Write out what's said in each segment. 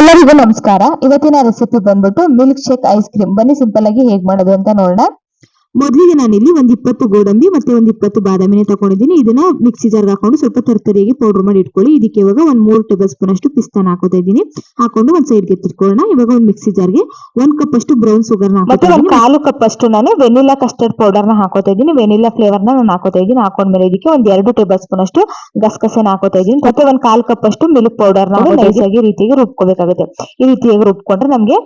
ಎಲ್ಲರಿಗೂ ನಮಸ್ಕಾರ. ಇವತ್ತಿನ ರೆಸಿಪಿ ಬಂದ್ಬಿಟ್ಟು ಮಿಲ್ಕ್ ಶೇಕ್ ಐಸ್ ಕ್ರೀಮ್ ಬನ್ನಿ ಸಿಂಪಲ್ ಆಗಿ ಹೇಗ್ ಮಾಡೋದು ಅಂತ ನೋಡೋಣ. ಮೊದಲಿಗೆ ನಾನಿಲ್ಲಿ ಒಂದ್ ಇಪ್ಪತ್ತು ಗೋಡಂಬಿ ಮತ್ತೆ ಒಂದ್ ಇಪ್ಪತ್ತು ಬಾದಾಮಿನ ತಗೊಂಡಿದ್ದೀನಿ. ಇದನ್ನ ಮಿಕ್ಸಿ ಜಾರ್ಗೆ ಹಾಕೊಂಡು ಸ್ವಲ್ಪ ತರ್ತರಿಯಾಗಿ ಪೌಡರ್ ಮಾಡಿ ಇಟ್ಕೊಳ್ಳಿ. ಇದಕ್ಕೆ ಇವಾಗ ಒಂದ್ ಮೂರು ಟೇಬಲ್ ಸ್ಪೂನ್ ಅಷ್ಟು ಪಿಸ್ತಾನ ಹಾಕೋತಾ ಇದ್ದೀನಿ. ಹಾಕೊಂಡು ಒಂದ್ ಸೈಡ್ಗೆ ಎತ್ತಿಟ್ಕೊಳ್ಳೋಣ. ಇವಾಗ ಒಂದ್ ಮಿಕ್ಸಿ ಜಾರ್ಗೆ ಒಂದ್ ಕಪ್ ಅಷ್ಟು ಬ್ರೌನ್ ಶುಗರ್ ಮತ್ತೆ ಒಂದ್ ಕಾಲು ಕಪ್ ಅಷ್ಟು ನಾನು ವೆನಿಲಾ ಕಸ್ಟರ್ಡ್ ಪೌಡರ್ನ ಹಾಕೋತಾ ಇದೀನಿ ವೆನಿಲಾ ಫ್ಲೇವರ್ ನಾನು ಹಾಕೋತಾ ಇದ್ದೀನಿ. ಹಾಕೊಂಡ್ಮೇಲೆ ಇದಕ್ಕೆ ಒಂದ್ ಎರಡು ಟೇಬಲ್ ಸ್ಪೂನ್ ಅಷ್ಟು ಗಸಗಸೆನ ಹಾಕೋತಾ ಇದೀನಿ ಮತ್ತೆ ಒಂದ್ ಕಾಲು ಕಪ್ ಅಷ್ಟು ಮಿಲ್ಕ್ ಪೌಡರ್ ನಾವು ನೈಸ್ ಆಗಿ ರೀತಿಯಾಗಿ ರುಬ್ಕೋಬೇಕಾಗುತ್ತೆ. ಈ ರೀತಿಯಾಗಿ ರುಬ್ಕೊಂಡ್ರೆ ನಮ್ಗೆ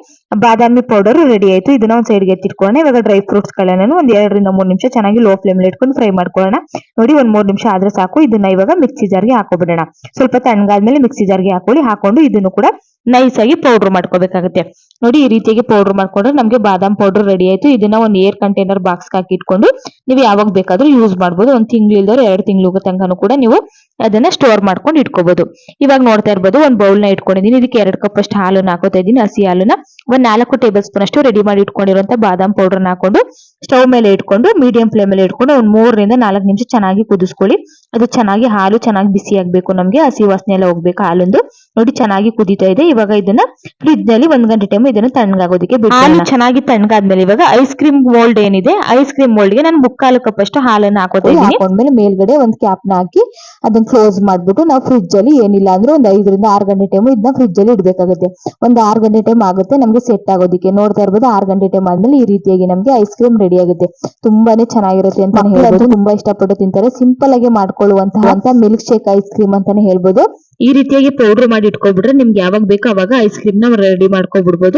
ಬಾದಾಮಿ ಪೌಡರ್ ರೆಡಿ ಆಯ್ತು. ಇದನ್ನ ಒಂದ್ ಸೈಡ್ಗೆ ಎತ್ತಿಟ್ಕೊಳ್ಳೋಣ. ಇವಾಗ ಡ್ರೈ ಫ್ರೂಟ್ಸ್ ಗಳನ್ನ ಒಂದ್ ಎರಡರಿಂದ ಮೂರ್ ನಿಮಿಷ ಚೆನ್ನಾಗಿ ಲೋ ಫ್ಲೇಮ್ ಇಟ್ಕೊಂಡು ಫ್ರೈ ಮಾಡ್ಕೊಳ್ಳೋಣ. ನೋಡಿ ಒಂದ್ ಮೂರ್ ನಿಮಿಷ ಆದ್ರೆ ಸಾಕು, ಇದನ್ನ ಇವಾಗ ಮಿಕ್ಸಿ ಜಾರ್ಗೆ ಹಾಕೋಬಿಡೋಣ. ಸ್ವಲ್ಪ ತಣ್ಣಗಾದ್ಮೇಲೆ ಮಿಕ್ಸಿ ಜಾರ್ಗೆ ಹಾಕೊಳ್ಳಿ, ಹಾಕೊಂಡು ಇದನ್ನು ಕೂಡ ನೈಸ್ ಆಗಿ ಪೌಡರ್ ಮಾಡ್ಕೋಬೇಕಾಗುತ್ತೆ. ನೋಡಿ ಈ ರೀತಿಯಾಗಿ ಪೌಡರ್ ಮಾಡ್ಕೊಂಡ್ರೆ ನಮಗೆ ಬಾದಾಮ್ ಪೌಡರ್ ರೆಡಿ ಆಯ್ತು. ಇದನ್ನ ಒಂದ್ ಏರ್ ಕಂಟೈನರ್ ಬಾಕ್ಸ್ ಹಾಕಿ ಇಟ್ಕೊಂಡು ನೀವು ಯಾವಾಗ ಬೇಕಾದ್ರೂ ಯೂಸ್ ಮಾಡ್ಬೋದು. ಒಂದ್ ತಿಂಗಳು ಎರಡ್ ಎರಡು ತಿಂಗಳು ಕೂಡ ನೀವು ಅದನ್ನ ಸ್ಟೋರ್ ಮಾಡ್ಕೊಂಡು ಇಟ್ಕೋಬಹುದು ಇವಾಗ ನೋಡ್ತಾ ಇರ್ಬೋದು, ಒಂದ್ ಬೌಲ್ನ ಇಟ್ಕೊಂಡಿದ್ದೀನಿ. ಇದಕ್ಕೆ ಎರಡ್ ಕಪ್ ಅಷ್ಟು ಹಾಲನ್ನ ಹಾಕೋತಾ ಇದೀನಿ ಹಸಿ ಹಾಲನ್ನ ಒಂದ್ ನಾಲ್ಕು ಟೇಬಲ್ ಸ್ಪೂನ್ ಅಷ್ಟು ರೆಡಿ ಮಾಡಿ ಇಟ್ಕೊಂಡಿರುವಂತ ಬಾದಾಮ್ ಪೌಡರ್ನ ಹಾಕೊಂಡು ಸ್ಟವ್ ಮೇಲೆ ಇಟ್ಕೊಂಡು ಮೀಡಿಯಂ ಫ್ಲೇಮ್ ಮೇಲೆ ಇಟ್ಕೊಂಡು ಒಂದು ಮೂರರಿಂದ ನಾಲ್ಕು ನಿಮಿಷ ಚೆನ್ನಾಗಿ ಕುದಿಸ್ಕೊಳ್ಳಿ. ಅದು ಚೆನ್ನಾಗಿ ಹಾಲು ಚೆನ್ನಾಗಿ ಬಿಸಿ ಆಗಬೇಕು ನಮಗೆ ಹಸಿ ವಾಸನೆ ಎಲ್ಲ ಹೋಗ್ಬೇಕು ಹಾಲೊಂದು. ನೋಡಿ ಚೆನ್ನಾಗಿ ಕುದೀತಾ ಇದೆ. ಇವಾಗ ಇದನ್ನ ಫ್ರಿಜ್ನಲ್ಲಿ ಒಂದ್ ಗಂಟೆ ಟೈಮ್ ಇದನ್ನ ತಣ್ಣಗಾಗೋದಕ್ಕೆ ಹಾಲು ಚೆನ್ನಾಗಿ ತಣ್ಣಗಾದ್ಮೇಲೆ ಇವಾಗ ಐಸ್ ಕ್ರೀಮ್ ಮೋಲ್ಡ್ ಏನಿದೆ ಐಸ್ ಕ್ರೀಮ್ ಮೋಲ್ಡ್ಗೆ ನಾನು ಮುಕ್ಕಾಲು ಕಪ್ ಅಷ್ಟು ಹಾಲನ್ನ ಹಾಕೋತೀನಿ ಹಾಕೊಂಡ್ಮೇಲೆ ಮೇಲ್ಗಡೆ ಒಂದು ಕ್ಯಾಪ್ನ ಹಾಕಿ ಅದನ್ನ ಕ್ಲೋಸ್ ಮಾಡ್ಬಿಟ್ಟು ನಾವು ಫ್ರಿಜ್ ಅಲ್ಲಿ ಏನಿಲ್ಲ ಅಂದ್ರೆ ಒಂದು ಐದರಿಂದ ಆರು ಗಂಟೆ ಟೈಮ್ ಇದನ್ನ ಫ್ರಿಜ್ ಅಲ್ಲಿ ಇಡ್ಬೇಕಾಗುತ್ತೆ. ಒಂದ್ ಆರು ಗಂಟೆ ಟೈಮ್ ಆಗುತ್ತೆ ನಮಗೆ ಸೆಟ್ ಆಗೋದಕ್ಕೆ. ನೋಡ್ತಾ ಇರ್ಬೋದು ಆರು ಗಂಟೆ ಟೈಮ್ ಆದ್ಮೇಲೆ ಈ ರೀತಿಯಾಗಿ ನಮಗೆ ಐಸ್ ಕ್ರೀಮ್ ರೆಡಿ ಆಗುತ್ತೆ ತುಂಬಾನೇ ಚೆನ್ನಾಗಿರುತ್ತೆ ಅಂತ ಹೇಳ್ಬೋದು. ತುಂಬಾ ಇಷ್ಟಪಟ್ಟು ತಿಂತಾರೆ. ಸಿಂಪಲ್ ಆಗಿ ಮಾಡ್ಕೊಳ್ಳುವಂತಹ ಮಿಲ್ಕ್ ಶೇಕ್ ಐಸ್ ಕ್ರೀಮ್ ಅಂತಾನೆ ಹೇಳ್ಬೋದು. ಈ ರೀತಿಯಾಗಿ ಪೌಡರ್ ಮಾಡಿ ಇಟ್ಕೊಬಿಟ್ರೆ ನಿಮ್ಗೆ ಯಾವಾಗ ಬೇಕೋ ಅವಾಗ ಐಸ್ ಕ್ರೀಮ್ನ ರೆಡಿ ಮಾಡ್ಕೊಬಿಡ್ಬೋದು.